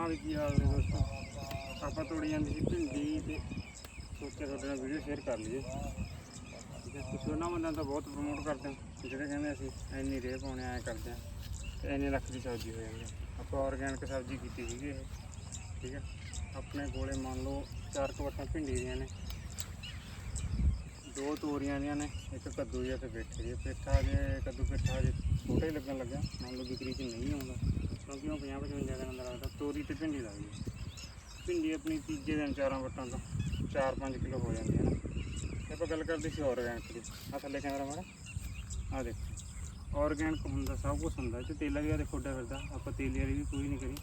ਹਾਂ ਵੀ ਕੀ ਹਾਲ ਨੇ ਦੋਸਤੋ? ਆਪਾਂ ਤੋੜੀ ਜਾਂਦੀ ਸੀ ਭਿੰਡੀ ਤੇ ਸੋਚਿਆ ਤੁਹਾਡੇ ਨਾਲ ਵੀਡੀਓ ਸ਼ੇਅਰ ਕਰ ਲਈਏ। ਠੀਕ ਹੈ ਉਹਨਾਂ ਬੰਦਿਆਂ ਤਾਂ ਬਹੁਤ ਪ੍ਰਮੋਟ ਕਰਦੇ ਆ ਜਿਹੜੇ ਕਹਿੰਦੇ ਅਸੀਂ ਇੰਨੀ ਰੇਹ ਪਾਉਣੇ ਐ ਕਰਦੇ ਆ, ਤੇ ਇੰਨੇ ਲੱਖ ਦੀ ਸਬਜ਼ੀ ਹੋ ਜਾਂਦੀ ਆਪਾਂ ਆਰਗੈਨਿਕ ਸਬਜ਼ੀ ਕੀਤੀ ਸੀਗੀ ਇਹ। ਠੀਕ ਹੈ, ਆਪਣੇ ਕੋਲੇ ਮੰਨ ਲਓ ਚਾਰ ਕੁ ਭਿੰਡੀ ਦੀਆਂ ਨੇ। ਦੋ ਤੋਰੀਆਂ ਦੀਆਂ ਨੇ, ਇੱਕ ਕੱਦੂ ਜਿਹਾ ਤੇ ਪੇਠੇ ਜੀ ਪੇਠਾ ਜੇ ਕੱਦੂ ਪੇਠਾ ਜੇ ਛੋਟਾ ਹੀ ਲੱਗਣ ਲੱਗਾ ਮੰਨ ਲਓ ਵਿਕਰੀ 'ਚ ਨਹੀਂ ਆਉਂਦਾ। ਕਿਉਂਕਿ ਉਹ 50 55 ਦਿਨਾਂ ਦਾ ਲੱਗਦਾ ਤੋਰੀ ਤੇ ਭਿੰਡੀ ਦਾ ਵੀ ਭਿੰਡੀ ਆਪਣੀ ਤੀਜੇ ਦਿਨ ਚਾਰਾਂ ਵੱਟਾਂ ਤੋਂ 4-5 ਕਿਲੋ ਹੋ ਜਾਂਦੀ ਹੈ ਨਾ। ਤੇ ਆਪਾਂ ਗੱਲ ਕਰਦੇ ਸੀ ਆਰਗੈਨਿਕ ਦੀ। ਆ ਥੱਲੇ ਕੈਮਰਾ ਮਾੜਾ। ਆ ਦੇਖੋ। ਆਰਗੈਨਿਕ ਹੁੰਦਾ, ਸਭ ਕੁਝ ਹੁੰਦਾ। ਇਹ 'ਚ ਤੇਲਾ ਵੀ ਆ ਦੇਖੋ ਉੱਡਿਆ ਫਿਰਦਾ। ਆਪਾਂ ਤੇਲੀ ਵਾਲੀ ਵੀ ਕੋਈ ਨਹੀਂ ਕਰੀ।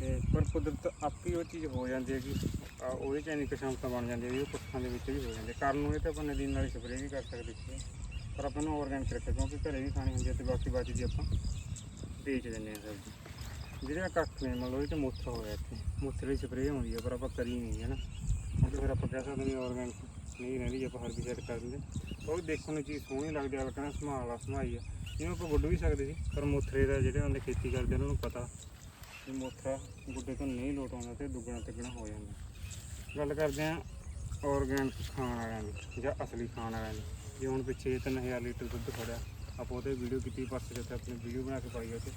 ਤੇ ਪਰ ਕੁਦਰਤ ਆਪੀ ਉਹ ਚੀਜ਼ ਹੋ ਜਾਂਦੀ ਹੈ ਕਿ ਉਹਦੇ ਚ ਇੰਨੀ ਕਿਸਮਤਾਂ ਬਣ ਹੈ ਵੀ ਉਹ ਪੱਖਾਂ ਦੇ ਵਿੱਚ ਵੀ ਹੋ ਜਾਂਦੇ। ਕਰਨ ਨੂੰ ਇਹ ਤਾਂ ਆਪਾਂ ਨਦੀਨ ਨਾਲ ਸਪਰੇਅ ਵੀ ਕਰ ਸਕਦੇ ਸੀ। ਪਰ ਆਪਾਂ ਨੂੰ ਆਰਗੈਨਿਕ ਰੱਖਿਆ, ਕਿਉਂਕਿ ਘਰੇ ਵੀ ਖਾਣੀ ਹੁੰਦੀ ਹੈ ਤੇ ਬਾਕੀ ਬਾਕੀ ਦੀ ਆਪਾਂ। ਵੇਚ ਦਿੰਦੇ ਆ ਸਬਜ਼ੀ ਜਿਹੜੇ ਆਹ ਕੱਖ ਨੇ, ਮਤਲਬ ਇਹ ਤੇ ਮੁੱਥ ਹੋਇਆ ਇੱਥੇ। ਮੁੱਥ ਦੀ ਸਪਰੇਅ ਹੁੰਦੀ ਹੈ ਪਰ ਆਪਾਂ ਕਰੀ ਨਹੀਂ ਹੈ ਨਾ। ਕਿਉਂਕਿ ਫਿਰ ਆਪਾਂ ਕਹਿ ਸਕਦੇ ਹਾਂ ਆਰਗੈਨਿਕ ਨਹੀਂ ਰਹਿੰਦੀ ਆਪਾਂ ਹਰਬੀਸਾਈਡ ਕਰ ਦਿੰਦੇ। ਉਹ ਦੇਖਣ ਨੂੰ ਚੀਜ਼ ਸੋਹਣੀ ਲੱਗਦੀ ਹੈ ਕਹਿੰਦਾ ਸੰਭਾਲ ਆ, ਸੰਭਾਈ ਆ। ਇਹਨੂੰ ਆਪਾਂ ਗੁੱਡ ਵੀ ਸਕਦੇ ਸੀ, ਪਰ ਮੁੱਥਰੇ ਦਾ ਜਿਹੜੇ ਬੰਦੇ ਖੇਤੀ ਕਰਦੇ ਉਹਨਾਂ ਨੂੰ ਪਤਾ। ਕਿ ਮੋਥਰਾ ਗੁੱਡੇ ਤੋਂ ਨਹੀਂ ਲੋਟ ਆਉਂਦਾ ਤੇ ਦੁੱਗਣਾ ਤਿੱਗਣਾ ਹੋ ਜਾਂਦਾ। ਗੱਲ ਕਰਦੇ ਆ ਆਰਗੈਨਿਕ ਖਾਣ ਵਾਲਿਆਂ ਦੀ, ਜਾਂ ਅਸਲੀ ਖਾਣ ਵਾਲਿਆਂ ਦੀ। ਜੇ ਹੁਣ ਪਿੱਛੇ 3000 ਲੀਟਰ ਦੁੱਧ ਫੜਿਆ। ਆਪਾਂ ਉਹਦੇ ਵੀਡੀਓ ਕੀਤੀ ਪਾਸੇ ਜਿੱਥੇ ਆਪਣੀ ਵੀਡੀਓ ਬਣਾ ਕੇ ਪਾਈ ਉਹ 'ਤੇ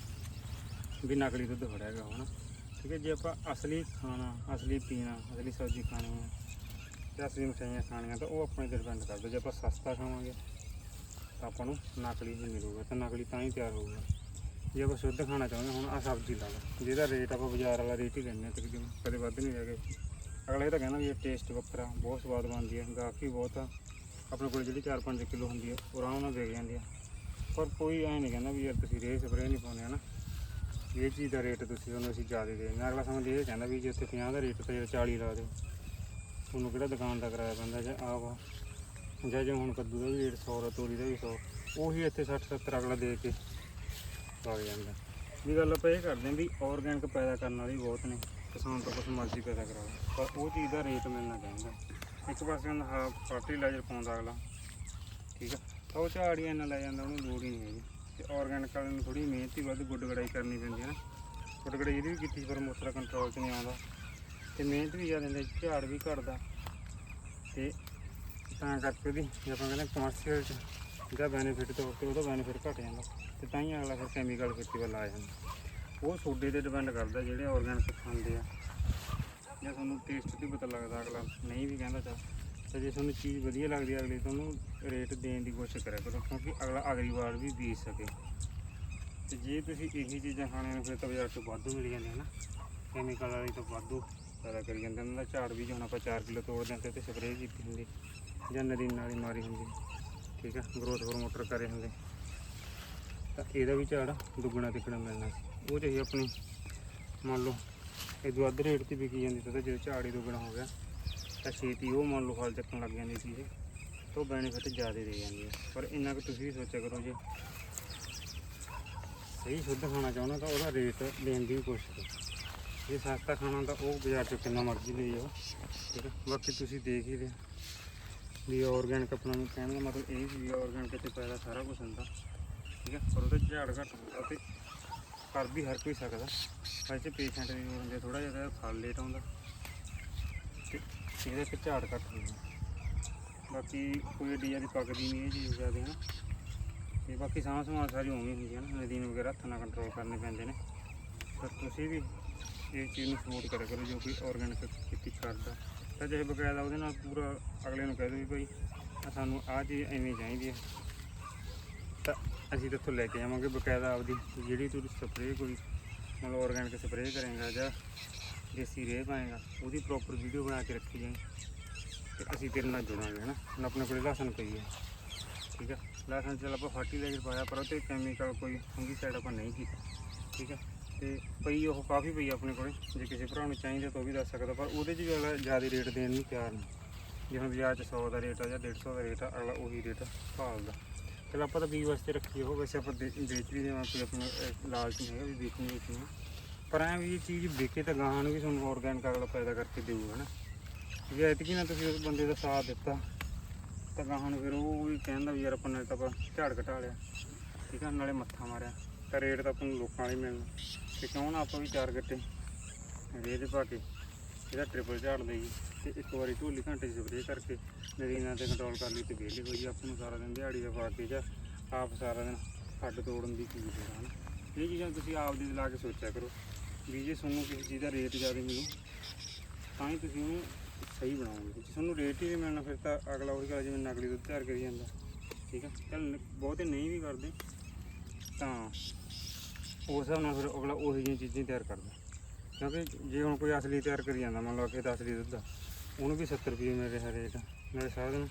ਵੀ ਨਕਲੀ ਦੁੱਧ ਫੜਿਆ ਗਿਆ ਹੁਣ। ਠੀਕ ਹੈ ਜੇ ਆਪਾਂ ਅਸਲੀ ਖਾਣਾ ਅਸਲੀ ਪੀਣਾ ਅਸਲੀ ਸਬਜ਼ੀ ਖਾਣੀ ਹੈ ਜਾਂ ਅਸਲੀ ਮਠਿਆਈਆਂ ਖਾਣੀਆਂ ਤਾਂ ਉਹ ਆਪਣੇ ਤੇ ਡਿਪੈਂਡ ਕਰਦਾ। ਜੇ ਆਪਾਂ ਸਸਤਾ ਖਾਵਾਂਗੇ ਤਾਂ ਆਪਾਂ ਨੂੰ ਨਕਲੀ ਹੀ ਮਿਲੂਗਾ ਤਾਂ ਨਕਲੀ ਤਾਂ ਹੀ ਤਿਆਰ ਹੋਊਗਾ। ਜੇ ਆਪਾਂ ਸ਼ੁੱਧ ਖਾਣਾ ਚਾਹੁੰਦੇ ਹਾਂ, ਹੁਣ ਆ ਸਬਜ਼ੀ ਲਾ ਲਓ। ਜਿਹਦਾ ਰੇਟ ਆਪਾਂ ਬਾਜ਼ਾਰ ਵਾਲਾ ਰੇਟ ਹੀ ਲੈਂਦੇ ਹਾਂ ਤਕਰੀਬਨ ਕਦੇ ਵੱਧ ਨਹੀਂ ਹੈਗੇ ਅਗਲਾ ਇਹ ਤਾਂ ਕਹਿੰਦਾ ਵੀ ਇਹ ਟੇਸਟ ਵੱਖਰਾ ਬਹੁਤ ਸਵਾਦ ਬਣਦੀ ਹੈ ਗਾਹਕੀ ਬਹੁਤ ਆ। ਆਪਣੇ ਕੋਲ ਜਿਹੜੀ 4-5 ਕਿਲੋ ਹੁੰਦੀ ਹੈ ਉਹ ਆਰਾਮ ਨਾਲ ਵਿਕ ਜਾਂਦੀ ਹੈ ਪਰ ਕੋਈ ਐ ਨਹੀਂ ਕਹਿੰਦਾ ਵੀ ਯਾਰ ਤੁਸੀਂ ਰੇਹ ਸਪਰੇਅ ਨਹੀਂ ਪਾਉਂਦੇ, ਹਨਾ। ਇਹ ਚੀਜ਼ ਦਾ ਰੇਟ ਤੁਸੀਂ ਉਹਨੂੰ ਅਸੀਂ ਜ਼ਿਆਦਾ ਦੇ ਦਿੰਦੇ ਹਾਂ। ਅਗਲਾ ਸਮਝ ਇਹ ਕਹਿੰਦਾ ਵੀ ਜੇ ਉੱਥੇ 50 ਦਾ ਰੇਟ ਤੇ 40 ਲਾ ਦਿਓ ਤੁਹਾਨੂੰ ਕਿਹੜਾ ਦੁਕਾਨ ਦਾ ਕਿਰਾਇਆ ਪੈਂਦਾ ਜਾਂ ਆ ਵਾ ਜਾਂ ਜੇ ਹੁਣ ਕੱਦੂ ਦਾ ਵੀ ਰੇਟ 100 ਦਾ, ਤੋਰੀ ਦਾ ਵੀ 100 ਉਹੀ ਇੱਥੇ 60 70 ਅਗਲਾ ਦੇ ਕੇ ਲੱਗ ਜਾਂਦਾ। ਵੀ ਗੱਲ ਆਪਾਂ ਇਹ ਕਰਦੇ ਹਾਂ ਵੀ ਆਰਗੈਨਿਕ ਪੈਦਾ ਕਰਨ ਵਾਲੇ ਬਹੁਤ ਨੇ, ਕਿਸਾਨ ਤੋਂ ਕੁਛ ਮਰਜ਼ੀ ਪੈਦਾ ਕਰਾ ਪਰ ਉਹ ਚੀਜ਼ ਦਾ ਰੇਟ ਮਿਲਣਾ ਚਾਹੀਦਾ ਇੱਕ ਪਾਸੇ ਹੁੰਦਾ ਹਾਂ ਫਰਟੀਲਾਈਜ਼ਰ ਪਾਉਂਦਾ ਅਗਲਾ, ਠੀਕ ਆ। ਉਹ ਝਾੜੀਆਂ ਇੰਨਾ ਲੈ ਜਾਂਦਾ ਉਹਨੂੰ ਲੋੜ ਹੀ ਨਹੀਂ ਹੈਗੀ। ਤੇ ਆਰਗੈਨਿਕ ਵਾਲੇ ਨੂੰ ਥੋੜੀ ਮਿਹਨਤ ਹੀ ਵੱਧ ਗੁੱਡ ਗੜਾਈ ਕਰਨੀ ਪੈਂਦੀ ਹੈ ਨਾ। ਗੁੱਡ ਗੜਾਈ ਇਹਦੀ ਵੀ ਕੀਤੀ ਸੀ, ਪਰ ਮੋਸਰਾ ਕੰਟਰੋਲ 'ਚ ਨਹੀਂ ਆਉਂਦਾ। ਤੇ ਮਿਹਨਤ ਵੀ ਜ਼ਿਆਦਾ ਹੁੰਦੀ ਝਾੜ ਵੀ ਘਟਦਾ। ਤੇ ਤਾਂ ਕਰਕੇ ਵੀ ਆਪਾਂ ਕਹਿੰਦੇ ਕਮਰਸ਼ੀਅਲ 'ਚ ਜਿਹੜਾ ਬੈਨੀਫਿਟ ਤੌਰ 'ਤੇ ਉਹਦਾ ਬੈਨੀਫਿਟ ਘਟ ਜਾਂਦਾ। ਤੇ ਤਾਂ ਹੀ ਅਗਲਾ ਫਿਰ ਕੈਮੀਕਲ ਖੇਤੀ ਵੱਲ ਆ ਜਾਂਦਾ। ਉਹ ਸੋਡੇ ਤੇ ਡਿਪੈਂਡ ਕਰਦਾ ਜਿਹੜੇ ਆਰਗੈਨਿਕ ਖਾਂਦੇ ਆ। ਜਾਂ ਤੁਹਾਨੂੰ ਟੇਸਟ ਤੇ ਪਤਾ ਲੱਗਦਾ ਅਗਲਾ ਨਹੀਂ ਵੀ ਕਹਿੰਦਾ ਚੱਲ ਤੇ ਜੇ ਤੁਹਾਨੂੰ ਚੀਜ਼ ਵਧੀਆ ਲੱਗਦੀ ਹੈ ਅਗਲੇ ਤੁਹਾਨੂੰ ਰੇਟ ਦੇਣ ਦੀ ਕੋਸ਼ਿਸ਼ ਕਰਿਆ ਕਰੋ, ਕਿਉਂਕਿ ਅਗਲਾ ਅਗਲੀ ਵਾਰ ਵੀ ਬੀਜ ਸਕੇ। ਤੇ ਜੇ ਤੁਸੀਂ ਇਹੀ ਚੀਜ਼ਾਂ ਖਾਣੀਆਂ ਨੇ, ਫਿਰ ਤਾਂ ਬਾਜ਼ਾਰ ਤੋਂ ਵਾਧੂ ਮਿਲ ਜਾਂਦੇ ਹਨ ਕੈਮੀਕਲ ਵਾਲੀ ਤਾਂ ਵਾਧੂ ਪੈਦਾ ਕਰੀ ਜਾਂਦੇ ਉਹਨਾਂ ਦਾ ਝਾੜ ਵੀ ਜੇ ਹੁਣ ਆਪਾਂ 4 ਕਿਲੋ ਤੋੜ ਦਿੰਦੇ ਤੇ ਸਪਰੇਅ ਕੀਤੀ ਹੁੰਦੀ, ਜਾਂ ਨਦੀਨ ਵਾਲੀ ਮਾਰੀ ਹੁੰਦੀ, ਠੀਕ ਹੈ ਗਰੋਥ ਪ੍ਰਮੋਟਰ ਕਰੇ ਹੁੰਦੇ। ਤਾਂ ਇਹਦਾ ਵੀ ਝਾੜ ਦੁੱਗਣਾ ਤਿੱਗਣਾ ਮਿਲਣਾ ਉਹ ਜਿਹੀ ਆਪਣੀ, ਮੰਨ ਲਓ, ਇਹ ਜੋ ਅੱਧ ਰੇਟ ਤੇ ਵਿਕੀ ਜਾਂਦੀ, ਤਾਂ ਜਦੋਂ ਝਾੜ ਹੀ ਦੁੱਗਣਾ ਹੋ ਗਿਆ। ਤਾਂ ਛੇਤੀ ਉਹ ਮੰਨ ਲਓ ਫਲ ਚੱਕਣ ਲੱਗ ਜਾਂਦੀ ਸੀ ਇਹ ਤਾਂ ਬੈਨੀਫਿਟ ਜ਼ਿਆਦਾ ਦੇ ਜਾਂਦੀ ਹੈ ਪਰ ਇੰਨਾ ਕੁ ਤੁਸੀਂ ਵੀ ਸੋਚਿਆ ਕਰੋ ਜੇ ਸਹੀ ਸ਼ੁੱਧ ਖਾਣਾ ਚਾਹੁੰਦਾ ਤਾਂ ਉਹਦਾ ਰੇਟ ਦੇਣ ਦੀ ਵੀ ਕੋਸ਼ਿਸ਼ ਕਰੋ। ਜੇ ਸਸਤਾ ਖਾਣਾ ਤਾਂ ਉਹ ਬਾਜ਼ਾਰ ਚੋਂ ਕਿੰਨਾ ਮਰਜ਼ੀ ਲਈ ਜਾਓ ਠੀਕ ਹੈ ਬਾਕੀ ਤੁਸੀਂ ਦੇਖ ਹੀ ਰਹੇ ਵੀ ਆਰਗੈਨਿਕ ਆਪਣਾ ਨੂੰ ਕਹਿਣ ਦਾ ਮਤਲਬ ਇਹ ਵੀ ਆਰਗੈਨਿਕ ਤੇ ਪੈਦਾ ਸਾਰਾ ਕੁਝ ਹੁੰਦਾ, ਠੀਕ ਹੈ ਪਰ ਉਹਦੇ ਝਾੜ ਘੱਟ ਹੁੰਦਾ ਤੇ ਕਰ ਵੀ ਹਰ ਕੋਈ ਸਕਦਾ। ਪਰ ਇਹ ਪੇਸ਼ੈਂਟ ਦੀ ਲੋੜ ਹੁੰਦੀ ਥੋੜਾ ਜਿਹਾ ਫਲ ਲੇਟ ਆਉਂਦਾ। ਇਹਦੇ ਇੱਕ ਝਾੜ ਘੱਟ ਹੁੰਦਾ ਬਾਕੀ ਕੋਈ ਏਡੀ ਦੀ ਪੱਕਦੀ ਨਹੀਂ ਇਹ ਚੀਜ਼ ਜ਼ਿਆਦਾ ਨਾ ਤੇ ਬਾਕੀ ਸਾਂਭ ਸੰਭਾਲ ਸਾਰੀ ਉਵੇਂ ਹੀ ਹੁੰਦੀ ਹੈ ਨਾ ਨਦੀਨ ਵਗੈਰਾ ਹੱਥਾਂ ਨਾਲ ਕੰਟਰੋਲ ਕਰਨੇ ਪੈਂਦੇ ਨੇ। ਪਰ ਤੁਸੀਂ ਵੀ ਇਹ ਚੀਜ਼ ਨੂੰ ਸਪੋਰਟ ਕਰਿਆ ਕਰੋ, ਜੋ ਕੋਈ ਆਰਗੈਨਿਕ ਖੇਤੀ ਕਰਦਾ। ਤਾਂ ਜੇ ਬਕਾਇਦਾ ਉਹਦੇ ਨਾਲ ਪੂਰਾ ਅਗਲੇ ਨੂੰ ਕਹਿ ਦਿਓ ਵੀ ਭਾਈ ਸਾਨੂੰ ਆਹ ਚੀਜ਼ ਐਵੇਂ ਚਾਹੀਦੀ ਹੈ। ਤਾਂ ਅਸੀਂ ਤਾਂ ਉੱਥੋਂ ਲੈ ਕੇ ਆਵਾਂਗੇ ਬਕਾਇਦਾ ਆਪਦੀ। ਜਿਹੜੀ ਤੁਸੀਂ ਸਪਰੇਅ ਕੋਈ, ਮਤਲਬ ਆਰਗੈਨਿਕ ਸਪਰੇਅ ਕਰੇਗਾ ਜਾਂ ਦੇਸੀ ਰੇਹ ਪਾਏਗਾ, ਉਹਦੀ ਪ੍ਰੋਪਰ ਵੀਡੀਓ ਬਣਾ ਕੇ ਰੱਖੀ ਜਾਏ ਤੇ ਅਸੀਂ ਤੇਰੇ ਨਾਲ ਜੁੜਾਂਗੇ, ਹਨਾ? ਹੁਣ ਆਪਣੇ ਕੋਲੇ ਲਸਣ ਪਈ ਹੈ। ਠੀਕ ਹੈ ਲਸਣ ਚੱਲ ਆਪਾਂ ਫਰਟੀਲਾਈਜ਼ਰ ਪਾਇਆ, ਪਰ ਉਹ ਤੇ ਕੈਮੀਕਲ ਕੋਈ ਫੰਗੀਸਾਈਡ ਆਪਾਂ ਨਹੀਂ ਕੀਤਾ। ਠੀਕ ਹੈ ਤੇ ਪਈ ਉਹ ਕਾਫੀ ਪਈ ਆਪਣੇ ਕੋਲੇ, ਜੇ ਕਿਸੇ ਭਰਾ ਨੂੰ ਚਾਹੀਦਾ ਤਾਂ ਉਹ ਵੀ ਦੱਸ ਸਕਦਾ, ਪਰ ਉਹਦੇ 'ਚ ਵੀ ਅਗਲਾ ਜ਼ਿਆਦਾ ਰੇਟ ਦੇਣ ਨੂੰ ਤਿਆਰ ਨਹੀਂ। ਜੇ ਹੁਣ ਬਾਜ਼ਾਰ 'ਚ 100 ਦਾ ਰੇਟ ਆ ਜਾਂ 150 ਦਾ ਰੇਟ ਆ, ਅਗਲਾ ਉਹੀ ਰੇਟ ਭਾਲਦਾ। ਚਲ ਆਪਾਂ ਤਾਂ ਬੀ ਵਾਸਤੇ ਰੱਖੀ ਉਹ ਵੈਸੇ ਆਪਾਂ ਦੇ- ਵੇਚ ਵੀ ਦੇਵਾਂ ਕੋਈ ਆਪਣਾ ਲਾਲਚ ਨਹੀਂ ਹੈਗਾ ਵੀ ਵੇਚਣੀ ਵੇਚਣੀ ਆ। ਪਰ ਐਂ ਵੀ ਇਹ ਚੀਜ਼ ਵਿਕੇ ਤਾਂ ਗਾਹਾਂ ਨੂੰ ਵੀ ਤੁਹਾਨੂੰ ਆਰਗੈਨਿਕ ਅਗਲਾ ਪੈਦਾ ਕਰਕੇ ਦੇਊਗਾ ਨਾ ਜੇ ਐਤਕੀ ਨਾ ਤੁਸੀਂ ਉਸ ਬੰਦੇ ਦਾ ਸਾਥ ਦਿੱਤਾ, ਤਾਂ ਗਾਹਾਂ ਨੂੰ ਫਿਰ ਉਹ ਵੀ ਕਹਿੰਦਾ ਵੀ ਯਾਰ ਆਪਾਂ ਨੇ ਤਾਂ ਆਪਾਂ ਝਾੜ ਘਟਾ ਲਿਆ। ਠੀਕ ਆ, ਨਾਲੇ ਮੱਥਾ ਮਾਰਿਆ। ਤਾਂ ਰੇਟ ਤਾਂ ਆਪਾਂ ਨੂੰ ਲੋਕਾਂ ਵਾਲੇ ਮਿਲਣਾ। ਤੇ ਕਿਉਂ ਨਾ ਆਪਾਂ ਵੀ ਚਾਰ ਗੱਟੇ ਰੇਹ ਪਾ ਕੇ ਇਹਦਾ ਟ੍ਰਿਪਲ ਝਾੜ ਦੇਈਏ ਤੇ ਇੱਕ ਵਾਰੀ ਢੋਲੀ ਘੰਟੇ ਸਪਰੇਅ ਕਰਕੇ ਨਦੀਨਾਂ ਤੇ ਕੰਟਰੋਲ ਕਰ ਲਈ ਤੇ ਵਿਹਲੇ ਹੋ ਆਪਾਂ ਨੂੰ ਸਾਰਾ ਦਿਨ ਦਿਹਾੜੀ ਦਾ ਪਾ ਕੇ ਜਾਂ ਆਪ ਸਾਰਾ ਦਿਨ ਹੱਡ ਤੋੜਨ ਦੀ ਕੀ ਹੈ, ਹਨ? ਇਹ ਚੀਜ਼ਾਂ ਤੁਸੀਂ ਆਪ ਦੀ ਲਾ ਕੇ ਸੋਚਿਆ ਕਰੋ। ਵੀ ਜੇ ਤੁਹਾਨੂੰ ਕਿਸੇ ਚੀਜ਼ ਦਾ ਰੇਟ ਜ਼ਿਆਦਾ ਮਿਲੂ, ਤਾਂ ਹੀ ਤੁਸੀਂ ਉਹਨੂੰ ਸਹੀ ਬਣਾਓਗੇ। ਜੇ ਤੁਹਾਨੂੰ ਰੇਟ ਹੀ ਨਹੀਂ ਮਿਲਣਾ, ਫਿਰ ਤਾਂ ਅਗਲਾ ਉਹੀ ਗੱਲ ਜਿਵੇਂ ਨਕਲੀ ਦੁੱਧ ਤਿਆਰ ਕਰੀ ਜਾਂਦਾ। ਠੀਕ ਹੈ ਚੱਲ, ਬਹੁਤੇ ਨਹੀਂ ਵੀ ਕਰਦੇ, ਤਾਂ ਉਸ ਹਿਸਾਬ ਨਾਲ ਫਿਰ ਅਗਲਾ ਉਹੀ ਜਿਹੀਆਂ ਚੀਜ਼ਾਂ ਤਿਆਰ ਕਰਦਾ। ਕਿਉਂਕਿ ਜੇ ਹੁਣ ਕੋਈ ਅਸਲੀ ਤਿਆਰ ਕਰੀ ਜਾਂਦਾ, ਮੰਨ ਲਓ ਕਿ ਤਾਂ ਅਸਲੀ ਦੁੱਧ ਆ, ਉਹਨੂੰ ਵੀ 70 ਰੁਪਏ ਮਿਲ ਰਿਹਾ ਰੇਟ ਮੇਰੇ ਸਾਰਾ ਦਿਨ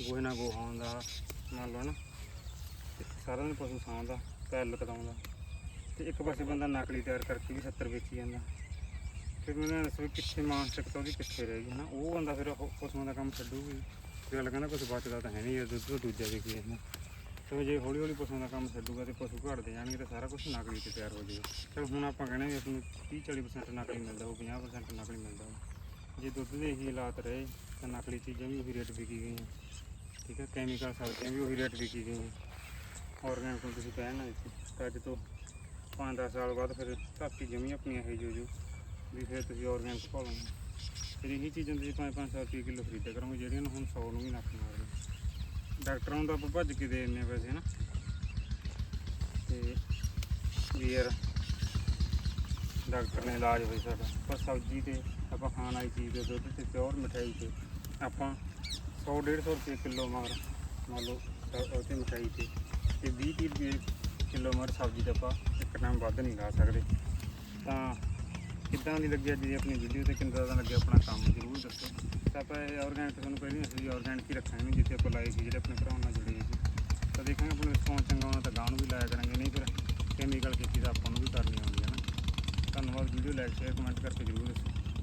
ਗੋਹੇ ਨਾਲ ਗੋਹਾ ਹੁੰਦਾ ਮੰਨ ਲਓ ਨਾ, ਤੇ ਸਾਰਾ ਦਿਨ ਪਸ਼ੂ ਸਾਂਭਦਾ, ਪੈਲ ਕਟਾਉਂਦਾ ਤੇ ਇੱਕ ਪਾਸੇ ਬੰਦਾ ਨਕਲੀ ਤਿਆਰ ਕਰਕੇ ਵੀ 70 ਵੇਚੀ ਜਾਂਦਾ। ਫਿਰ ਮੈਨੂੰ ਦੱਸੋ ਵੀ ਕਿੱਥੇ ਮਾਨਸਿਕਤਾ ਉਹਦੀ ਕਿੱਥੇ ਰਹੇਗੀ ਹਨਾ? ਉਹ ਬੰਦਾ ਫਿਰ ਉਹ ਪਸ਼ੂਆਂ ਦਾ ਕੰਮ ਛੱਡੂਗੀ ਫਿਰ ਗੱਲ ਕਹਿੰਦਾ ਕੁਝ ਬਚਦਾ ਤਾਂ ਹੈ ਨਹੀਂ, ਇਹ ਦੁੱਧ ਤੋਂ ਦੂਜਾ ਵਿਕੀ ਜਾਂਦਾ ਤੇ ਜੇ ਹੌਲੀ ਹੌਲੀ ਪਸ਼ੂਆਂ ਦਾ ਕੰਮ ਛੱਡੂਗਾ ਤੇ ਪਸ਼ੂ ਘਟਦੇ ਜਾਣਗੇ ਤਾਂ ਸਾਰਾ ਕੁਝ ਨਕਲੀ ਤੇ ਤਿਆਰ ਹੋ ਜਾਏਗਾ ਚਲ ਹੁਣ ਆਪਾਂ ਕਹਿੰਦੇ ਵੀ ਆਪਾਂ 30 40% ਨਕਲੀ ਮਿਲਦਾ ਉਹ 50% ਨਕਲੀ ਮਿਲਦਾ ਜੇ ਦੁੱਧ ਦੇ ਹੀ ਹਾਲਾਤ ਰਹੇ, ਤਾਂ ਨਕਲੀ ਚੀਜ਼ਾਂ ਵੀ ਉਹੀ ਰੇਟ ਵਿਕੀ ਗਈਆਂ। ਠੀਕ ਹੈ ਕੈਮੀਕਲ ਸਬਜ਼ੀਆਂ ਵੀ ਉਹੀ ਰੇਟ ਵਿਕੀ ਗਈਆਂ। ਆਰਗੈਨਿਕ ਨੂੰ ਤੁਸੀਂ ਕਹਿਣਾ ਤਾਂ ਅੱਜ ਤੋਂ 5-10 ਸਾਲ ਬਾਅਦ ਫਿਰ ਧਰਤੀ ਜਮੀ ਆਪਣੀ ਇਹ ਜੋ ਜੋ ਵੀ ਫਿਰ ਤੁਸੀਂ ਆਰਗੈਨਿਕ ਭਾਲੋਗੇ ਫਿਰ ਇਹੀ ਚੀਜ਼ਾਂ ਤੁਸੀਂ 5-500 ਰੁਪਏ ਕਿਲੋ ਖਰੀਦਿਆ ਕਰੋਗੇ, ਜਿਹੜੀਆਂ ਨੂੰ ਹੁਣ 100 ਨੂੰ ਵੀ ਨੱਕ ਮਾਰਦੇ ਡਾਕਟਰਾਂ ਨੂੰ ਤਾਂ ਆਪਾਂ ਭੱਜ ਕੇ ਦੇ ਦਿੰਦੇ ਪੈਸੇ ਵੈਸੇ ਨਾ ਤੇ ਵੀ ਯਾਰ ਡਾਕਟਰ ਨੇ ਇਲਾਜ ਹੋਈ ਸਾਡਾ। ਪਰ ਸਬਜ਼ੀ ਤੇ ਆਪਾਂ ਖਾਣ ਵਾਲੀ ਚੀਜ਼ ਤੇ ਦੁੱਧ ਤੇ ਪਿਓਰ ਮਠਿਆਈ ਤੇ ਆਪਾਂ 100 150 ਰੁਪਏ ਕਿਲੋ ਮਾਰ, ਮੰਨ ਲਓ ਉਹ ਤੇ ਮਠਿਆਈ ਤੇ। ਤੇ 20 ਤੀਹ ਰੁਪਏ ਕਿਲੋ ਮਗਰ ਸਬਜ਼ੀ ਤੇ ਆਪਾਂ ਇੱਕ ਟਾਈਮ ਵੱਧ ਨਹੀਂ ਲਾ ਸਕਦੇ। ਤਾਂ ਕਿੱਦਾਂ ਦੀ ਲੱਗਿਆ ਅੱਜ ਆਪਣੀ ਵੀਡੀਓ ਤੇ ਕਿੰਨਾ ਦਾ ਲੱਗਿਆ ਆਪਣਾ ਕੰਮ, ਜ਼ਰੂਰ ਦੱਸੋ। ਤਾਂ ਆਪਾਂ ਇਹ ਆਰਗੈਨਿਕ ਤੁਹਾਨੂੰ ਪਹਿਲਾਂ ਹੀ, ਅਸੀਂ ਆਰਗੈਨਿਕ ਹੀ ਰੱਖਾਂਗੇ, ਜਿੱਥੇ ਆਪਾਂ ਲਾਏ ਸੀ, ਜਿਹੜੇ ਆਪਣੇ ਭਰਾਵਾਂ ਨਾਲ ਜੁੜੇ ਸੀ। ਤਾਂ ਦੇਖਾਂਗੇ ਆਪਣਾ ਰਿਸਪੌਂਸ ਚੰਗਾ ਹੋਣਾ ਤਾਂ ਗਾਂ ਨੂੰ ਵੀ ਲਾਇਆ ਕਰਾਂਗੇ, ਨਹੀਂ ਫਿਰ ਕੈਮੀਕਲ ਖੇਤੀ ਤਾਂ ਆਪਾਂ ਨੂੰ ਵੀ ਕਰਨੀ ਆਉਂਦੀ ਹੈ ਨਾ। ਧੰਨਵਾਦ ਵੀਡੀਓ ਲਾਈਕ ਸ਼ੇਅਰ ਕਮੈਂਟ ਕਰਕੇ ਜ਼ਰੂਰ ਦੱਸੋ।